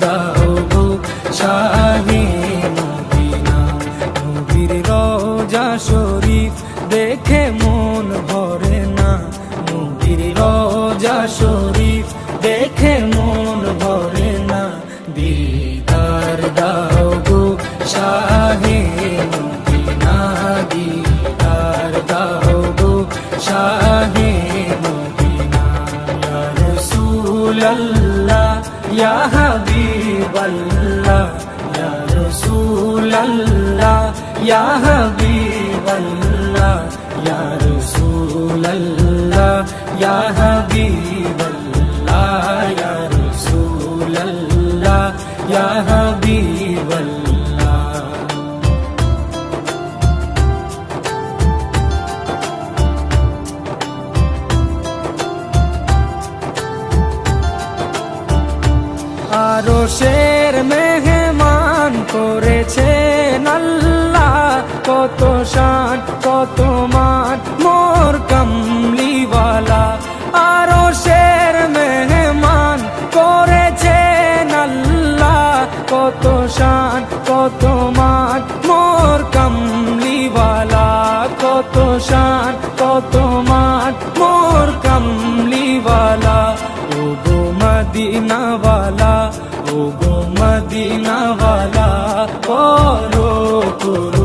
দাও या আরও শের মেহমান করেছে আল্লাহ। কত শান কত মান মোর কমলি তোমার মোর কামলিওয়ালা, কত শান, কত মান মোর কামলিওয়ালা। ও গো মদিনাওয়ালা ও গো মদিনাওয়ালা করো করো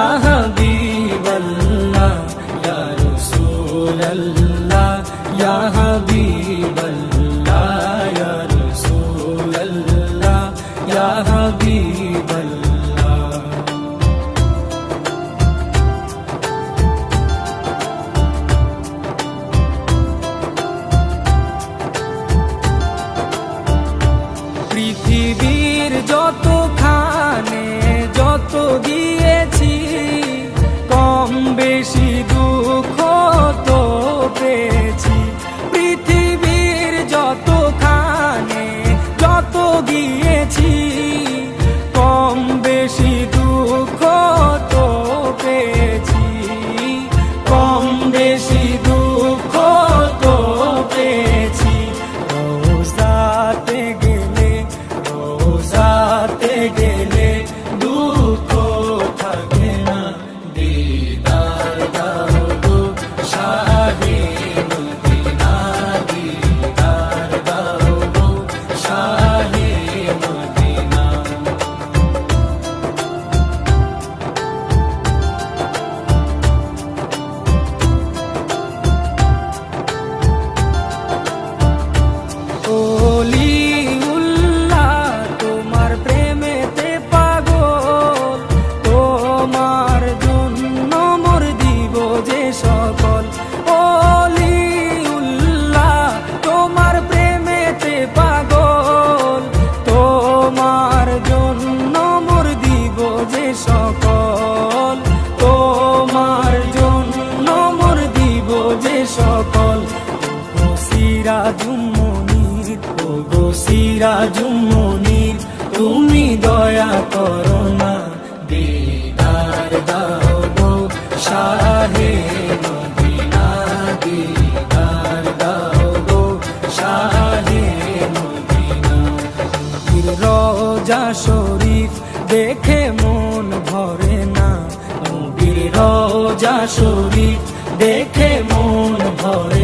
사랑 শরীফ দেখে মন ভরে না। নবীর রোজা শরীফ দেখে মন ভরে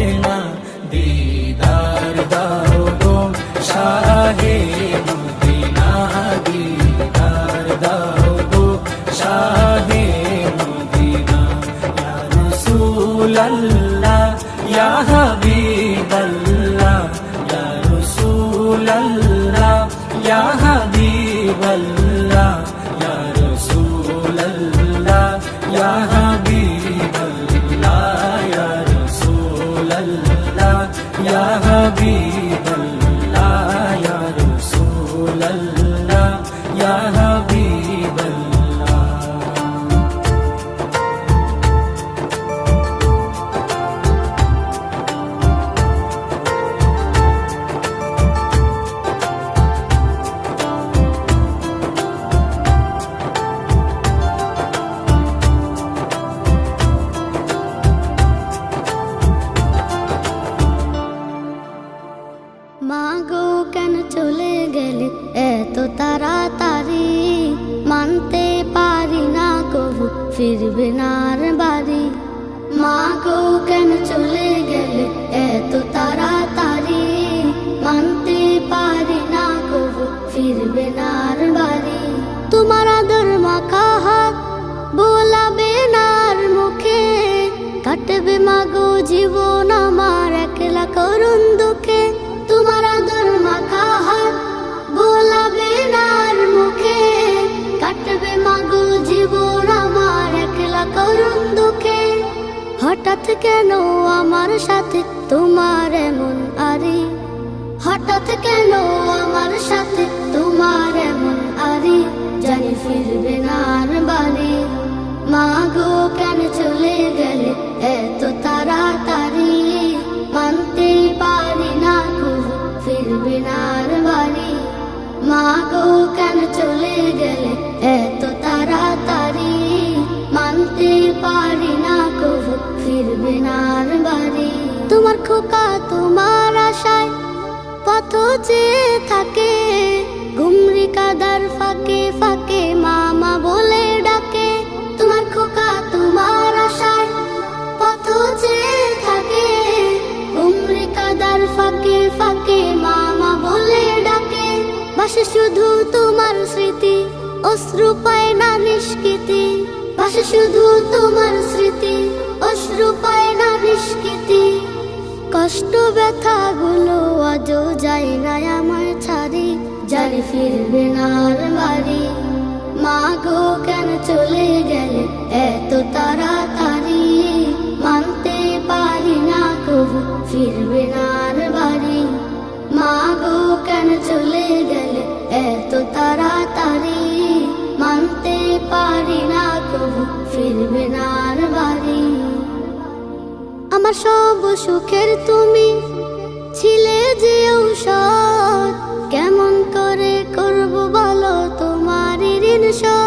হঠাৎ কেন আমার সাথে? তোমার এমন আরি। হঠাৎ কেন আমার সাথে? তোমার এমন আরি। জানি ফিরবে না বাড়ি। মা গো, কেন চলে গেলে এত তাড়াতাড়ি? মানতে পারি না কবু ফিরবে না বাড়ি। মা গো, কেন চলে গেলে এত তাড়াতাড়ি? পারি না কবু, ফিরবে না বাড়ি। তোমার খোকা তোমার আশায় পথ চেয়ে থাকে। ঘুমরি কাদার ফাঁকে ফাঁকে মামা বলে ডাকে। তোমার খোকা তোমার আশায় পথ চেয়ে থাকে। ঘুমরি কাদার ফাঁকে ফাঁকে মামা বলে ডাকে। বাসে শুধু তোমার স্মৃতি, অশ্রু পায় না নিষ্কৃতি। বাসে শুধু তোমার স্মৃতি, অশ্রু পায় না নিষ্কৃতি কষ্ট ব্যথা গুলো আজও যায় না আমার ছাড়ি জানি ফিরবে না বাড়ি। মা গো, কেন চলে গেলে এত তাড়াতাড়ি? মানতে পারি না কবু, ফিরবে না বাড়ি। মা গো, কেন চলে গেলে এত তাড়াতাড়ি? ফিরবে না আর বাড়ি। আমার সব সুখের তুমি ছিলে যে ঔষধ, কেমন করে করব বলো তোমার ঋণ শোধ?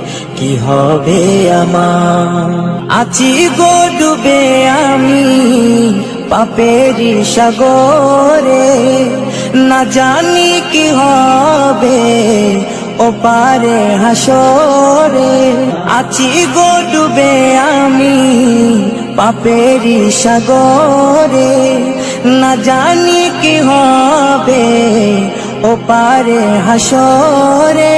কি হবে আমার? আছি গো ডুবে আমি পাপেরি সাগরে। না জানি কি হবে ও পারে হাসরে। আছি গো ডুবে আমি পাপেরি সাগরে। না জানি কি হবে ও পারে হাসরে।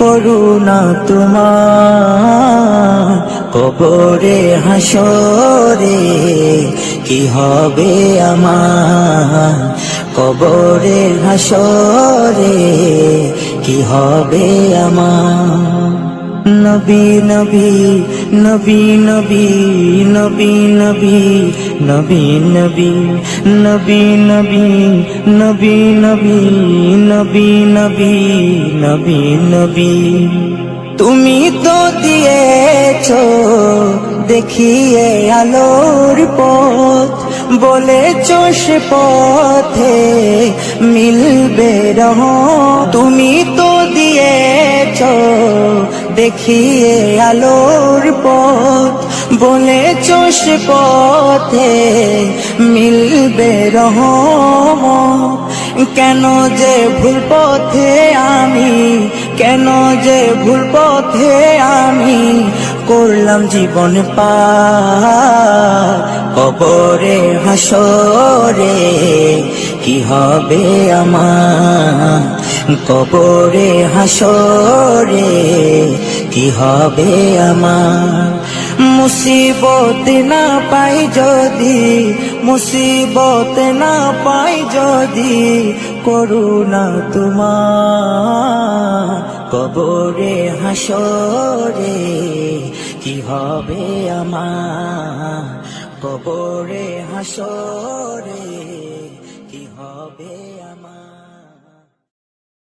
করুণা তোমার কবরে হাসরে, কি হবে আমার কবরে হাসরে, কি হবে আমার? নবী নবী নবী নবী নবী নবী নবী নবী নবী নবী নবী নবী নবী নবী নবী নবী। তুমি তো দিয়েছ, দেখিয়ে আলোর পথ, বলেছ সে পথে মিলবে রহ তুমি তো দিয়েছ, দেখিয়ে আলোর পথ বলেছ সে পথে মিলবে রহ কেন যে ভুল পথে আমি, কেন যে ভুল পথে আমি করলাম জীবন পা কবরে হাসরে কি হবে আমার? কবরে হাসরে কি হবে আমার? মুসিবত না পাই যদি, মুসিবত না পাই যদি, করুণা তোমার কবরে, হাসরে, কি হবে আমার? কবরে, হাসরে, কি হবে আমার?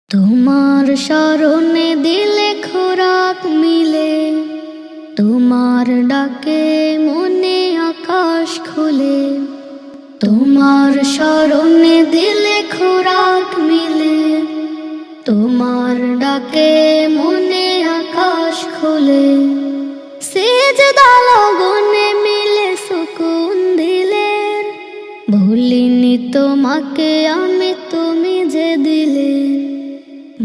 তোমার স্মরণে দিলে খোরাক মিলে। তোমার ডাকে মনে আকাশ খুলে, তোমার স্মরণে দিলে খোরাক মিলে, তোমার ডাকে মনে আকাশ খুলে। সেজ দালগনে মিলে সুকুন দিলে ভুলিনি তোমাকে আমি, তুমি যে দিলে।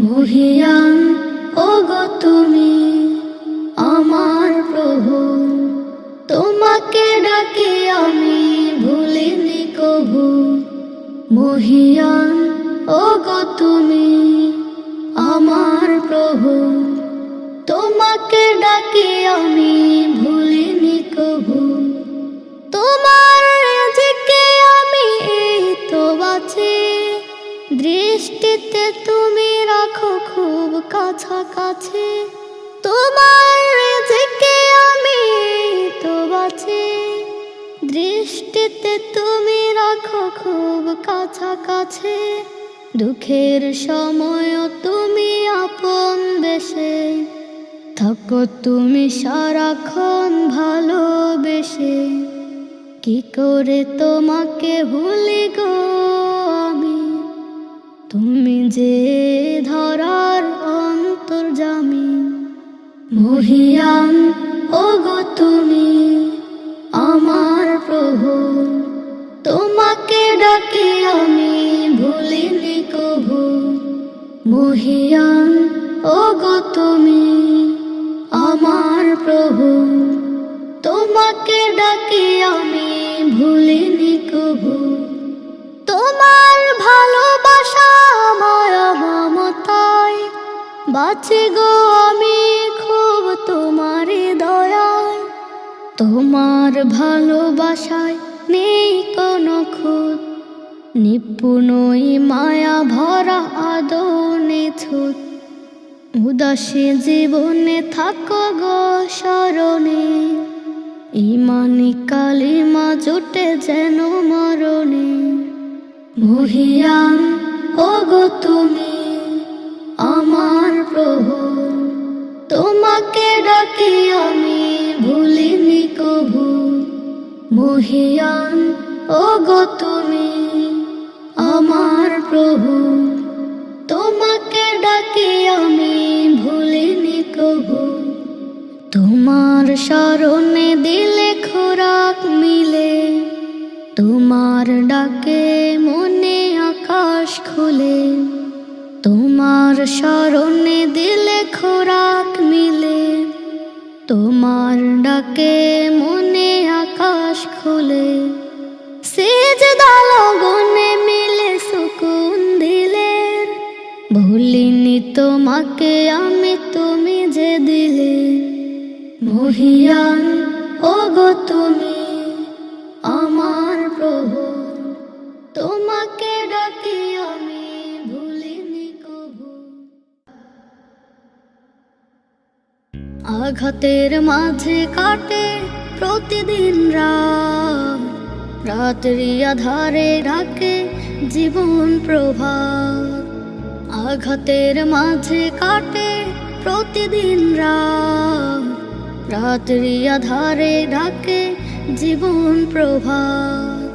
মহিয়ান মহিয়ান ও গো তুমি আমার প্রভু, তোমাকে ডাকি আমি ভুলিনি কভু তোমার রেজেকে আমি তো বাঁচি দৃষ্টিতে তুমি রাখো খুব কাছাকাছি। তোমার রেজেকে আমি তো বাঁচি দৃষ্টিতে তুমি কাছাকাছি, দুঃখের সময় তুমি আপন বেশে থাকো তুমি সারাক্ষণ ভালোবেসে। কি করে তোমাকে ভুলি গো আমি? তুমি যে ধরার অন্তর্জামী। মহিয়ান ও গো মহিয়ান ও তুমি প্রভু, তোমাকে ডাকি আমি ভুলিনি কবু। তোমার ভালোবাসা মায়া মমতায়, বাঁচি গো আমি খুব তোমার দয়ায়। তোমার ভালোবাসায় নেই কোনো খুদ নিপুণই মায়া ভরা আদনে ছুত উদাসী জীবনে থাকো গো স্মরণে। ইমানি কালিমা জুটে যেন মরণে। মহিয়ান ও গো তুমি আমার প্রভু। তোমাকে ডাকি আমি, ভুলিনি কভু। মহিয়ান ও গো তুমি আমার প্রভু, তোমাকে ডাকি আমি, ভুলিনি কভু তোমার স্মরণে দিলে খোরাক মিলে, তোমার ডাকে মনে আকাশ খুলে। তোমার স্মরণে দিলে খোরাক মিলে, তোমার ডাকে মনে মহিয়ান ও গো তুমি আমার প্রভু, তোমাকে ডাকি আমি ভুলিনি কবু। আঘাতের মাঝে কাটে প্রতিদিন রাত, রাত্রি আধারে ডাকে জীবন প্রভাত। আঘাতের মাঝে কাটে প্রতিদিন রাত রাত্রি আধারে ডাকে জীবন প্রভাত।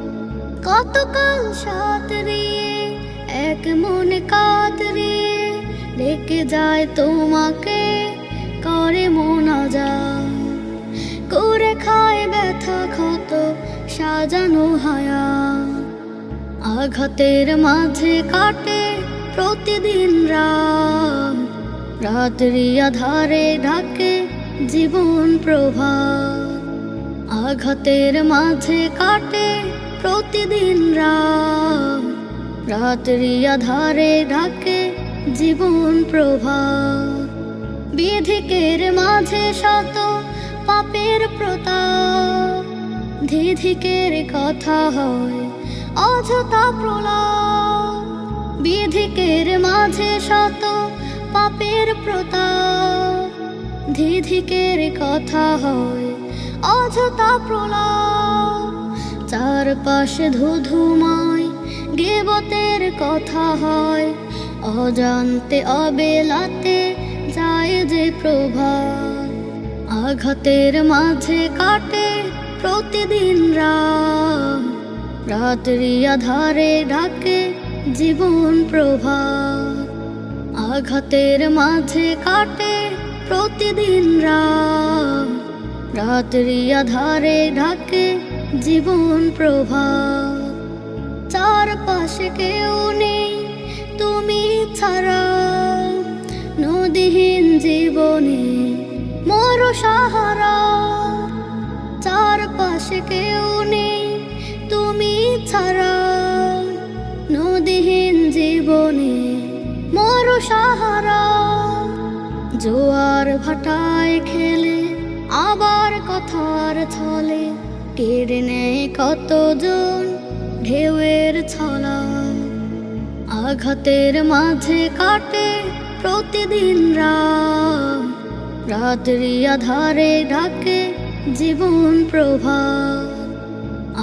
কতকাল সাঁতরিয়ে এক মনে কাতরিয়ে ডেকে যায় তোমাকে, করে মনা যায় করে খায় ব্যথা ক্ষত, সাজানো হায়া আঘাতের মাঝে কাটে প্রতিদিন রাত। রাত্রি আধারে ডাকে জীবন প্রভাত আঘাতের মাঝে কাটে প্রতিদিন রাত। রাত্রি আধারে ডাকে জীবন প্রভাত বিধিকের মাঝে শত পাপের প্রতাপ। ধিধিকের কথা হয় অযথা প্রলাপ। বিধিকের মাঝে শত পাপের প্রতাপ। ধিধিকের কথা হয়। অযথা প্রলাপ চারপাশে ধুধুমায় গেবতের কথা হয়। অজান্তে অবেলাতে যায় যে প্রভাত, আঘাতের মাঝে কাটে প্রতিদিন রাত। রাত্রি আধারে ডাকে জীবন প্রভাত, আঘাতের মাঝে কাটে প্রতিদিন রাত, রাত্রি আধারে ঢাকে জীবন প্রভা চারপাশে কেউ নেই, তুমি ছাড়া। নদীহীন জীবনে মোর সাহারা জোয়ার ভাটায় খেলে, আবার কথার ছলে। কেড়ে নেয় কতজন ঢেউয়ের ছলা। আঘাতের মাঝে কাটে প্রতিদিন রাত। রাত্রি আধারে ডাকে জীবন প্রভাত।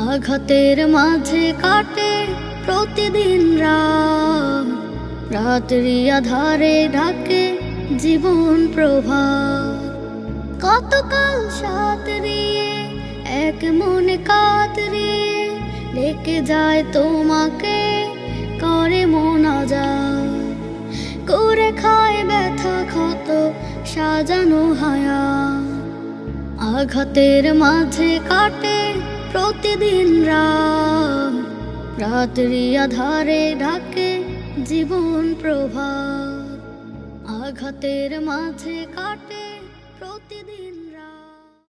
আঘাতের মাঝে কাটে প্রতিদিন রাত। রাত্রি আধারে ডাকে জীবন প্রভাত কতকাল সাঁতরিয়ে এক মনে কাতরিয়ে ডেকে যায় তোমাকে, করে মনা যায় করে খায় ব্যথা ক্ষত, সাজানো হায়া আঘাতের মাঝে কাটে প্রতিদিন রাত। রাত্রি আধারে ঢাকে জীবন প্রভাত। আঘাতের মাঝে কাটে